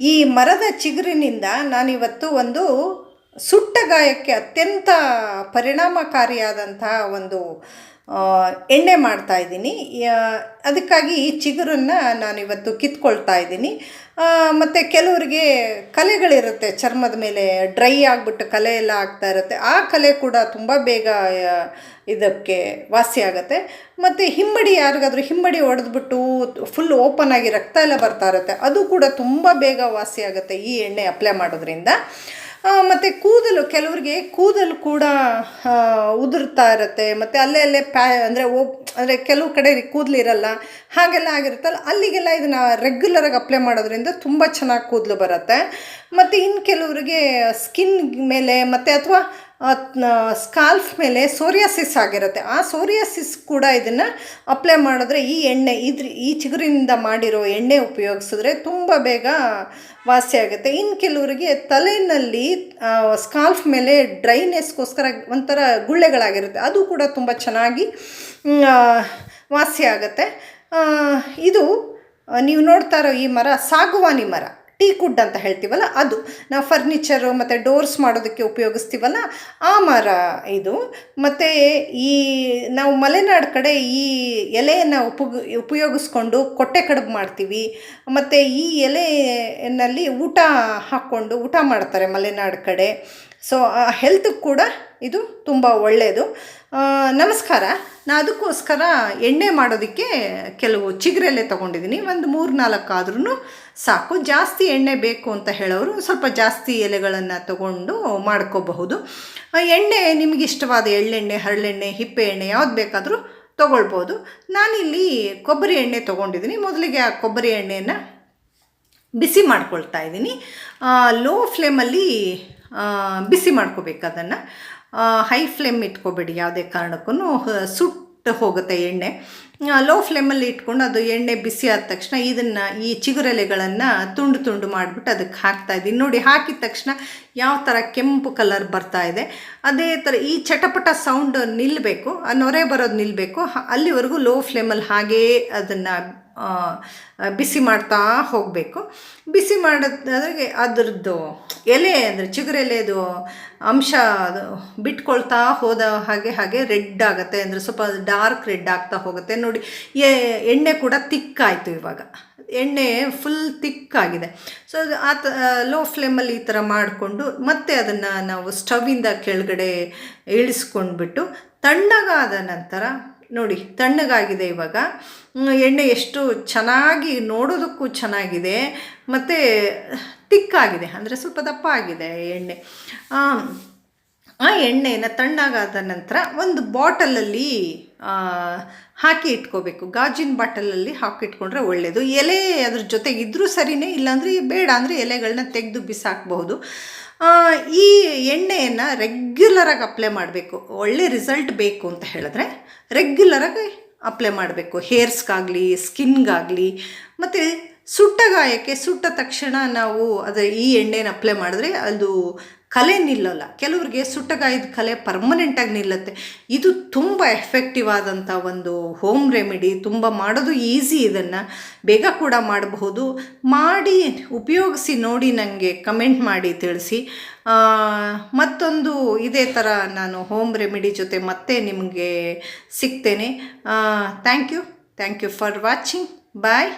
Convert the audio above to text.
ಈ ಮರದ ಚಿಗುರಿನಿಂದ ನಾನಿವತ್ತು ಒಂದು ಸುಟ್ಟ ಗಾಯಕ್ಕೆ ಅತ್ಯಂತ ಪರಿಣಾಮಕಾರಿಯಾದಂತಹ ಒಂದು ಎಣ್ಣೆ ಮಾಡ್ತಾ ಇದ್ದೀನಿ. ಅದಕ್ಕಾಗಿ ಈ ಚಿಗುರನ್ನು ನಾನಿವತ್ತು ಕಿತ್ಕೊಳ್ತಾ ಇದ್ದೀನಿ. ಮತ್ತು ಕೆಲವರಿಗೆ ಕಲೆಗಳಿರುತ್ತೆ, ಚರ್ಮದ ಮೇಲೆ ಡ್ರೈ ಆಗಿಬಿಟ್ಟು ಕಲೆ ಎಲ್ಲ ಆಗ್ತಾ ಇರುತ್ತೆ. ಆ ಕಲೆ ಕೂಡ ತುಂಬ ಬೇಗ ಇದಕ್ಕೆ ವಾಸಿ ಆಗುತ್ತೆ. ಮತ್ತು ಹಿಮ್ಮಡಿ ಯಾರಿಗಾದ್ರೂ ಹಿಮ್ಮಡಿ ಹೊಡೆದ್ಬಿಟ್ಟು ಫುಲ್ ಓಪನ್ ಆಗಿ ರಕ್ತ ಎಲ್ಲ ಬರ್ತಾ ಇರುತ್ತೆ. ಅದು ಕೂಡ ತುಂಬ ಬೇಗ ವಾಸಿ ಆಗುತ್ತೆ ಈ ಎಣ್ಣೆ ಅಪ್ಲೈ ಮಾಡೋದ್ರಿಂದ. ಮತ್ತು ಕೂದಲು, ಕೆಲವರಿಗೆ ಕೂದಲು ಕೂಡ ಉದುರ್ತಾ ಇರುತ್ತೆ. ಮತ್ತು ಅಲ್ಲೇ ಅಲ್ಲೇ ಪ್ಯಾ, ಅಂದರೆ ಓ, ಅಂದರೆ ಕೆಲವು ಕಡೆ ಕೂದಲು ಇರಲ್ಲ, ಹಾಗೆಲ್ಲ ಆಗಿರುತ್ತಲ್ಲ, ಅಲ್ಲಿಗೆಲ್ಲ ಇದನ್ನು ರೆಗ್ಯುಲರಾಗಿ ಅಪ್ಲೈ ಮಾಡೋದ್ರಿಂದ ತುಂಬ ಚೆನ್ನಾಗಿ ಕೂದಲು ಬರುತ್ತೆ. ಮತ್ತು ಇನ್ನು ಕೆಲವರಿಗೆ ಸ್ಕಿನ್ ಮೇಲೆ, ಮತ್ತು ಅಥವಾ ಸ್ಕಾಲ್ಫ್ ಮೇಲೆ ಸೋರಿಯಾಸಿಸ್ ಆಗಿರುತ್ತೆ. ಆ ಸೋರಿಯಾಸಿಸ್ ಕೂಡ ಇದನ್ನು ಅಪ್ಲೈ ಮಾಡಿದ್ರೆ ಈ ಎಣ್ಣೆ ಇದ್ರ, ಈ ಚಿಗುರಿನಿಂದ ಮಾಡಿರೋ ಎಣ್ಣೆ ಉಪಯೋಗಿಸಿದ್ರೆ ತುಂಬ ಬೇಗ ವಾಸಿ ಆಗುತ್ತೆ. ಇನ್ನು ಕೆಲವರಿಗೆ ತಲೆಯಲ್ಲಿ ಸ್ಕಾಲ್ಫ್ ಮೇಲೆ ಡ್ರೈನೆಸ್ಗೋಸ್ಕರ ಒಂಥರ ಗುಳ್ಳೆಗಳಾಗಿರುತ್ತೆ. ಅದು ಕೂಡ ತುಂಬ ಚೆನ್ನಾಗಿ ವಾಸಿ ಆಗುತ್ತೆ. ಇದು ನೀವು ನೋಡ್ತಾ ಇರೋ ಈ ಮರ ಸಾಗುವಾನಿ ಮರ. ಟೀ ಕುಡ್ ಅಂತ ಹೇಳ್ತೀವಲ್ಲ ಅದು. ನಾವು ಫರ್ನಿಚರು ಮತ್ತು ಡೋರ್ಸ್ ಮಾಡೋದಕ್ಕೆ ಉಪಯೋಗಿಸ್ತೀವಲ್ಲ, ಆ ಮರ ಇದು. ಮತ್ತು ಈ ನಾವು ಮಲೆನಾಡು ಕಡೆ ಈ ಎಲೆಯನ್ನು ಉಪಯೋಗ ಉಪಯೋಗಿಸ್ಕೊಂಡು ಕೊಟ್ಟೆ ಕಡುಬು ಮಾಡ್ತೀವಿ. ಮತ್ತು ಈ ಎಲೆಯಲ್ಲಿ ಊಟ ಹಾಕ್ಕೊಂಡು ಊಟ ಮಾಡ್ತಾರೆ ಮಲೆನಾಡು ಕಡೆ. ಸೊ ಹೆಲ್ತ್ ಕೂಡ ಇದು ತುಂಬ ಒಳ್ಳೆಯದು ಆ, ನಮಸ್ಕಾರ. ನಾನು ಅದಕ್ಕೋಸ್ಕರ ಎಣ್ಣೆ ಮಾಡೋದಕ್ಕೆ ಕೆಲವು ಚಿಗುರೆಲೆ ತೊಗೊಂಡಿದ್ದೀನಿ ಒಂದು ಮೂರು ನಾಲ್ಕು ಆದ್ರೂ ಸಾಕು. ಜಾಸ್ತಿ ಎಣ್ಣೆ ಬೇಕು ಅಂತ ಹೇಳೋರು ಸ್ವಲ್ಪ ಜಾಸ್ತಿ ಎಲೆಗಳನ್ನು ತಗೊಂಡು ಮಾಡ್ಕೋಬಹುದು. ಎಣ್ಣೆ ನಿಮಗೆ ಇಷ್ಟವಾದ ಎಳ್ಳೆಣ್ಣೆ ಹರಳೆಣ್ಣೆ ಹಿಪ್ಪೆ ಎಣ್ಣೆ ಯಾವ್ದು ಬೇಕಾದರೂ ತೊಗೊಳ್ಬೋದು ನಾನಿಲ್ಲಿ ಕೊಬ್ಬರಿ ಎಣ್ಣೆ ತೊಗೊಂಡಿದ್ದೀನಿ ಮೊದಲಿಗೆ ಆ ಕೊಬ್ಬರಿ ಎಣ್ಣೆಯನ್ನು ಬಿಸಿ ಮಾಡ್ಕೊಳ್ತಾ ಇದ್ದೀನಿ. ಲೋ ಫ್ಲೇಮಲ್ಲಿ ಬಿಸಿ ಮಾಡ್ಕೋಬೇಕು ಅದನ್ನು. ಹೈ ಫ್ಲೇಮ್ ಇಟ್ಕೋಬೇಡಿ ಯಾವುದೇ ಕಾರಣಕ್ಕೂ ಸುಟ್ಟು ಹೋಗುತ್ತೆ ಎಣ್ಣೆ. ಲೋ ಫ್ಲೇಮಲ್ಲಿ ಇಟ್ಕೊಂಡು ಅದು ಎಣ್ಣೆ ಬಿಸಿ ಆದ ತಕ್ಷಣ ಇದನ್ನು ಈ ಚಿಗುರೆಲೆಗಳನ್ನು ತುಂಡು ತುಂಡು ಮಾಡಿಬಿಟ್ಟು ಅದಕ್ಕೆ ಹಾಕ್ತಾ ಇದ್ದೀನಿ. ನೋಡಿ, ಹಾಕಿದ ತಕ್ಷಣ ಯಾವ ಥರ ಕೆಂಪು ಕಲರ್ ಬರ್ತಾ ಇದೆ. ಅದೇ ಥರ ಈ ಚಟಪಟ ಸೌಂಡ್ ನಿಲ್ಲಬೇಕು ನೊರೆ ಬರೋದು ನಿಲ್ಲಬೇಕು ಅಲ್ಲಿವರೆಗೂ ಲೋ ಫ್ಲೇಮಲ್ಲಿ ಹಾಗೇ ಅದನ್ನು ಬಿಸಿ ಮಾಡ್ತಾ ಹೋಗಬೇಕು. ಬಿಸಿ ಮಾಡೋದಾದ್ರೆ ಅದರದ್ದು ಎಲೆ ಅಂದರೆ ಚಿಗುರೆಲೆದು ಅಂಶ ಅದು ಬಿಟ್ಕೊಳ್ತಾ ಹೋದ ಹಾಗೆ ಹಾಗೆ ರೆಡ್ ಆಗುತ್ತೆ. ಅಂದರೆ ಸ್ವಲ್ಪ ಡಾರ್ಕ್ ರೆಡ್ ಆಗ್ತಾ ಹೋಗುತ್ತೆ. ನೋಡಿ ಎಣ್ಣೆ ಕೂಡ ತಿಕ್ಕಾಯಿತು ಇವಾಗ. ಎಣ್ಣೆ ಫುಲ್ ತಿಕ್ಕಾಗಿದೆ. ಸೊ ಆ ತ ಲೋ ಫ್ಲೇಮಲ್ಲಿ ಈ ಥರ ಮಾಡಿಕೊಂಡು ಮತ್ತೆ ಅದನ್ನು ನಾವು ಸ್ಟವಿಂದ ಕೆಳಗಡೆ ಇಳಿಸ್ಕೊಂಡ್ಬಿಟ್ಟು, ತಣ್ಣಗಾದ ನಂತರ ನೋಡಿ ತಣ್ಣಗಾಗಿದೆ ಇವಾಗ. ಎಣ್ಣೆ ಎಷ್ಟು ಚೆನ್ನಾಗಿ ನೋಡೋದಕ್ಕೂ ಚೆನ್ನಾಗಿದೆ. ಮತ್ತು ತಿಕ್ಕಾಗಿದೆ ಅಂದರೆ ಸ್ವಲ್ಪ ದಪ್ಪ ಆಗಿದೆ ಎಣ್ಣೆ. ಆ, ಎಣ್ಣೆನ ತಣ್ಣಗಾದ ನಂತರ ಒಂದು ಬಾಟಲಲ್ಲಿ ಹಾಕಿ ಇಟ್ಕೋಬೇಕು. ಗಾಜಿನ ಬಾಟಲಲ್ಲಿ ಹಾಕಿಟ್ಕೊಂಡ್ರೆ ಒಳ್ಳೆಯದು ಎಲೆ ಅದ್ರ ಜೊತೆಗೆ ಇದ್ದರೂ ಸರಿಯೇ ಇಲ್ಲಾಂದರೆ ಬೇಡ ಅಂದರೆ ಎಲೆಗಳನ್ನ ತೆಗೆದು ಬಿಸಾಕಬಹುದು. ಈ ಎಣ್ಣೆಯನ್ನು ರೆಗ್ಯುಲರಾಗಿ ಅಪ್ಲೈ ಮಾಡಬೇಕು. ಒಳ್ಳೆ ರಿಸಲ್ಟ್ ಬೇಕು ಅಂತ ಹೇಳಿದ್ರೆ ರೆಗ್ಯುಲರಾಗಿ ಅಪ್ಲೈ ಮಾಡಬೇಕು. ಹೇರ್ಸ್ಗಾಗಲಿ ಸ್ಕಿನ್ಗಾಗಲಿ ಮತ್ತು ಸುಟ್ಟ ಗಾಯಕ್ಕೆ ಸುಟ್ಟ ತಕ್ಷಣ ನಾವು ಅದು ಈ ಎಣ್ಣೆನ ಅಪ್ಲೈ ಮಾಡಿದ್ರೆ ಅದು ಕಲೆ ನಿಲ್ಲಲ್ಲ. ಕೆಲವ್ರಿಗೆ ಸುಟ್ಟ ಗಾಯದ ಕಲೆ ಪರ್ಮನೆಂಟಾಗಿ ನಿಲ್ಲುತ್ತೆ. ಇದು ತುಂಬ ಎಫೆಕ್ಟಿವ್ ಆದಂಥ ಒಂದು ಹೋಮ್ ರೆಮಿಡಿ ತುಂಬ ಮಾಡೋದು ಈಸಿ ಇದನ್ನು. ಬೇಗ ಕೂಡ ಮಾಡಬಹುದು. ಮಾಡಿ, ಉಪಯೋಗಿಸಿ ನೋಡಿ ನನಗೆ ಕಮೆಂಟ್ ಮಾಡಿ ತಿಳಿಸಿ. ಮತ್ತೊಂದು ಇದೇ ಥರ ನಾನು ಹೋಮ್ ರೆಮಿಡಿ ಜೊತೆ ಮತ್ತೆ ನಿಮಗೆ ಸಿಗ್ತೇನೆ. Thank you thank you for watching bye